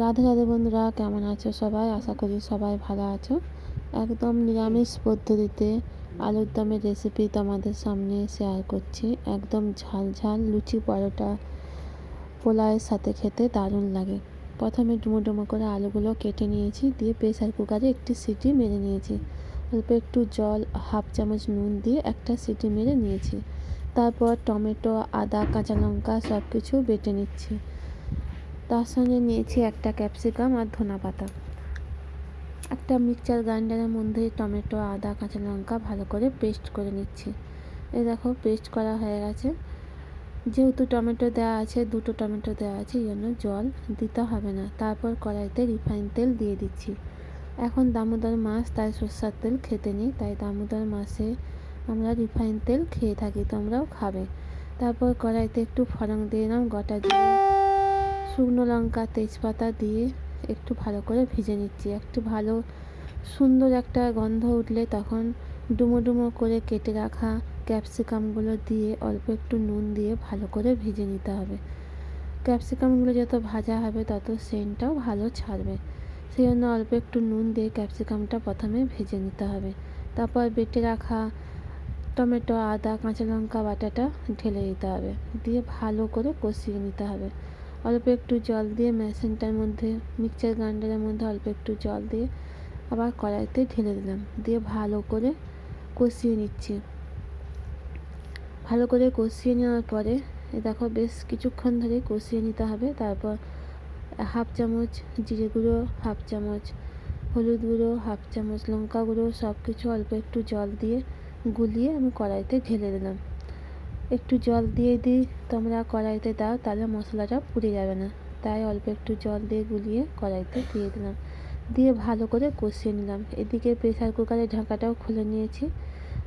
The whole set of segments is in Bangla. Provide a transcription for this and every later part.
রাধে রাধে বন্ধুরা, কেমন আছো সবাই? আশা করি সবাই ভালো আছো। একদম নিরামিষ পদ্ধতিতে আলুর দমের রেসিপি তোমাদের সামনে শেয়ার করছি। একদম ঝাল ঝাল লুচি পরোটা পোলাওয়ের সাথে খেতে দারুণ লাগে। প্রথমে ডুমো ডুমো করে আলুগুলো কেটে নিয়েছি, দিয়ে প্রেসার কুকারে একটি সিটি মেরে নিয়েছি। অল্প একটু জল, হাফ চামচ নুন দিয়ে একটা সিটি মেরে নিয়েছি। তারপর টমেটো, আদা, কাঁচা লঙ্কা সব কিছু বেটে নিচ্ছি। তার সঙ্গে নিয়েছি একটা ক্যাপসিকাম আর ধনা পাতা। একটা মিক্সচার গ্রাইন্ডারের মধ্যে টমেটো, আদা, কাঁচা লঙ্কা ভালো করে পেস্ট করে নিচ্ছি। এই দেখো, পেস্ট করা হয়ে গেছে। যেহেতু টমেটো দেওয়া আছে, দুটো টমেটো দেওয়া আছে, এই জন্য জল দিতে হবে না। তারপর কড়াইতে রিফাইন তেল দিয়ে দিচ্ছি। এখন দামোদর মাছ তাই সর্ষার তেল খেতে নেই, তাই দামোদর মাছে আমরা রিফাইন তেল খেয়ে থাকি, তোমরাও খাবে। তারপর কড়াইতে একটু ফড়ং দিয়ে দিলাম গোটা দিয়ে শুকনো লঙ্কা, তেজপাতা দিয়ে একটু ভালো করে ভেজে নিচ্ছি। একটু ভালো সুন্দর একটা গন্ধ উঠলে তখন ডুমো ডুমো করে কেটে রাখা ক্যাপসিকামগুলো দিয়ে অল্প একটু নুন দিয়ে ভালো করে ভেজে নিতে হবে। ক্যাপসিকামগুলো যত ভাজা হবে তত সেন্টটাও ভালো ছাড়বে। সেই জন্য অল্প একটু নুন দিয়ে ক্যাপসিকামটা প্রথমে ভেজে নিতে হবে। তারপর বেটে রাখা টমেটো, আদা, কাঁচা লঙ্কা বাটাটা ঢেলে দিতে হবে। দিয়ে ভালো করে কষিয়ে নিতে হবে। অল্প একটু জল দিয়ে মেশিনটার মধ্যে, মিক্সচার গ্রাইন্ডারের মধ্যে অল্প একটু জল দিয়ে আবার কড়াইতে ঢেলে দিলাম। দিয়ে ভালো করে কষিয়ে নিচ্ছি। ভালো করে কষিয়ে নেওয়ার পরে দেখো বেশ কিছুক্ষণ ধরে কষিয়ে নিতে হবে। তারপর হাফ চামচ জিরে গুঁড়ো, হাফ চামচ হলুদ গুঁড়ো, হাফ চামচ লঙ্কা গুঁড়ো সব কিছু অল্প একটু জল দিয়ে গুলিয়ে আমি কড়াইতে ঢেলে দিলাম। একটু জল দিয়ে দিই, তোমরা কড়াইতে দাও, তাহলে মশলাটা পুড়ে যাবে না। তাই অল্প একটু জল দিয়ে গুলিয়ে কড়াইতে দিয়ে দিলাম। দিয়ে ভালো করে কষিয়ে নিলাম। এদিকে প্রেসার কুকারের ঢাকাটাও খুলে নিয়েছি।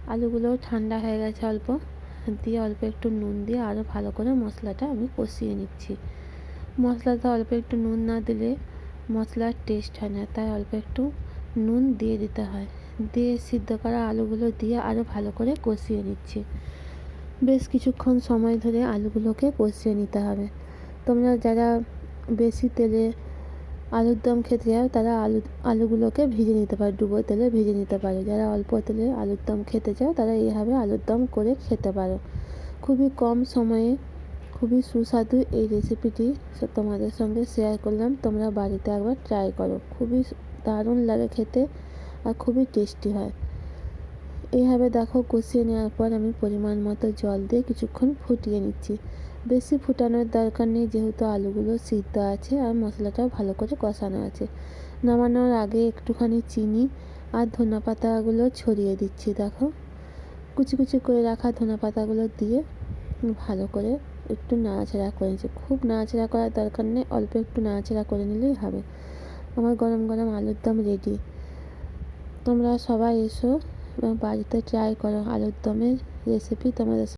আলুগুলোও ঠান্ডা হয়ে গেছে অল্প। দিয়ে অল্প একটু নুন দিয়ে আরও ভালো করে মশলাটা আমি কষিয়ে নিচ্ছি। মশলাটা অল্প একটু নুন না দিলে মশলার টেস্ট হয় না, তাই অল্প একটু নুন দিয়ে দিতে হয়। দিয়ে সিদ্ধ করা আলুগুলো দিয়ে আরও ভালো করে কষিয়ে নিচ্ছি। বেশ কিছুক্ষণ সময় ধরে আলুগুলোকে কষিয়ে নিতে হবে। তোমরা যারা বেশি তেলে আলুর দম খেতে চাও, তারা আলু, আলুগুলোকে ভেজে নিতে পারো, ডুবো তেলে ভেজে নিতে পারো। যারা অল্প তেলে আলুর দম খেতে চাও, তারা এইভাবে আলুর দম করে খেতে পারো। খুবই কম সময়ে খুবই সুস্বাদু এই রেসিপিটি তোমাদের সঙ্গে শেয়ার করলাম। তোমরা বাড়িতে একবার ট্রাই করো। খুবই দারুণ লাগে খেতে আর খুবই টেস্টি হয়। এইভাবে দেখো কষিয়ে নেওয়ার পর আমি পরিমাণ মতো জল দিয়ে কিছুক্ষণ ফুটিয়ে নিচ্ছি। বেশি ফুটানোর দরকার নেই, যেহেতু আলুগুলো সিদ্ধ আছে আর মশলাটাও ভালো করে কষানো আছে। নামানোর আগে একটুখানি চিনি আর ধনা পাতাগুলো ছড়িয়ে দিচ্ছি, দেখো। কুচি কুচি করে রাখা ধনা পাতাগুলো দিয়ে ভালো করে একটু নাড়াচাড়া করে নিচ্ছি। খুব নাড়াচাড়া করার দরকার নেই, অল্প একটু নাড়াচাড়া করে নিলেই হবে। আমার গরম গরম আলুর দম রেডি তোমরা সবাই এসো। এবং বাড়িতে ট্রাই করো আলুর দমের রেসিপি তোমাদের